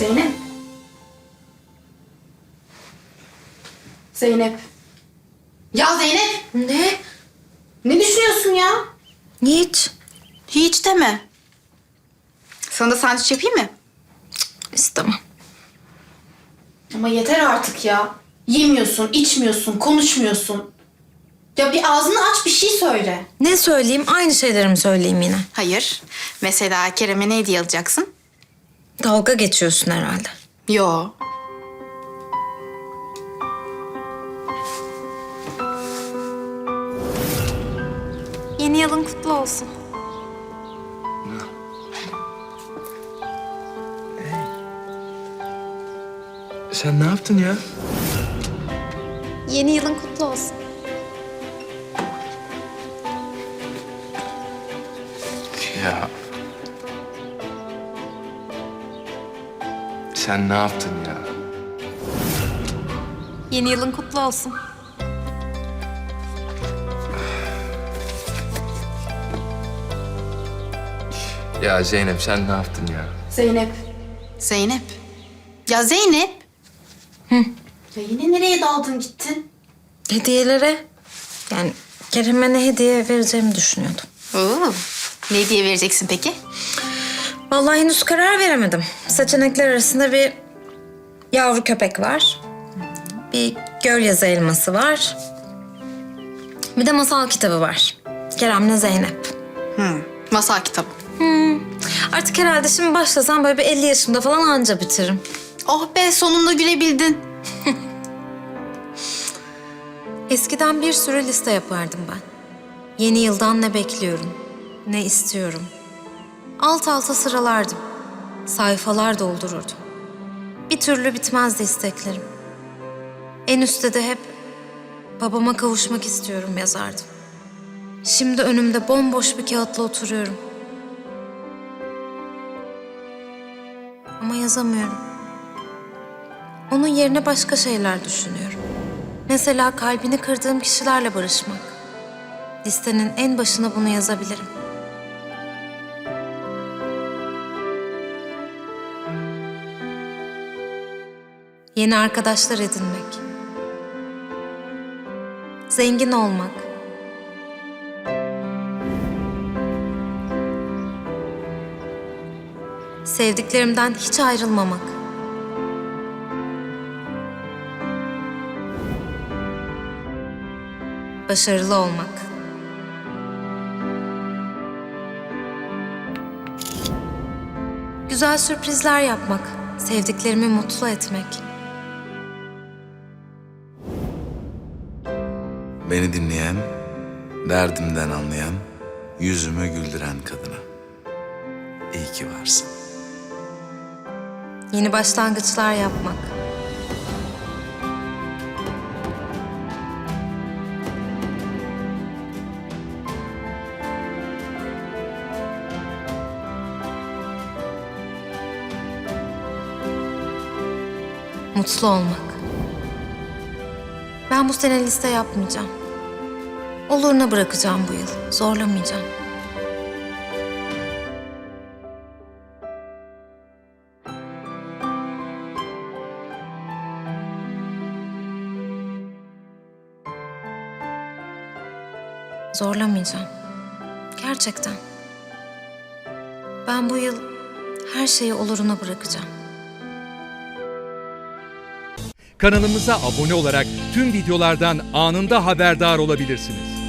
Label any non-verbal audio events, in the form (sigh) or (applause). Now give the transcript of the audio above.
Zeynep. Zeynep. Ya Zeynep. Ne? Ne düşünüyorsun ya? Hiç. Hiç deme. Sana da sandviç yapayım mı? İstemem. Ama yeter artık ya. Yemiyorsun, içmiyorsun, konuşmuyorsun. Ya bir ağzını aç bir şey söyle. Ne söyleyeyim? Aynı şeyleri mi söyleyeyim yine? Hayır. Mesela Kerem'e ne hediye alacaksın? Dalga geçiyorsun herhalde. Yo. Yeni yılın kutlu olsun. Sen ne yaptın ya? Yeni yılın kutlu olsun. Ya. Sen ne yaptın ya? Yeni yılın kutlu olsun. Ya Zeynep sen ne yaptın ya? Zeynep. Zeynep. Ya Zeynep. Ya yine nereye daldın gittin? Hediyelere yani Kerem'e ne hediye vereceğimi düşünüyordum. Oo. Ne hediye vereceksin peki? Vallahi henüz karar veremedim. Seçenekler arasında bir yavru köpek var. Bir göl yazı elması var. Bir de masal kitabı var. Kerem'le Zeynep. Masal kitabı. Artık herhalde şimdi başlasam böyle bir 50 yaşımda falan anca bitiririm. Oh be sonunda gülebildin. (laughs) Eskiden bir sürü liste yapardım ben. Yeni yıldan ne bekliyorum, ne istiyorum. Alt alta sıralardım. Sayfalar doldururdum. Bir türlü bitmezdi isteklerim. En üstte de hep babama kavuşmak istiyorum yazardım. Şimdi önümde bomboş bir kağıtla oturuyorum. Ama yazamıyorum. Onun yerine başka şeyler düşünüyorum. Mesela kalbini kırdığım kişilerle barışmak. Listenin en başına bunu yazabilirim. Yeni arkadaşlar edinmek. Zengin olmak. Sevdiklerimden hiç ayrılmamak. Başarılı olmak. Güzel sürprizler yapmak, sevdiklerimi mutlu etmek. Beni dinleyen, derdimden anlayan, yüzümü güldüren kadına. İyi ki varsın. Yeni başlangıçlar yapmak. Mutlu olmak. Ben bu sene liste yapmayacağım. Oluruna bırakacağım bu yıl. Zorlamayacağım. Zorlamayacağım. Gerçekten. Ben bu yıl her şeyi oluruna bırakacağım. Kanalımıza abone olarak tüm videolardan anında haberdar olabilirsiniz.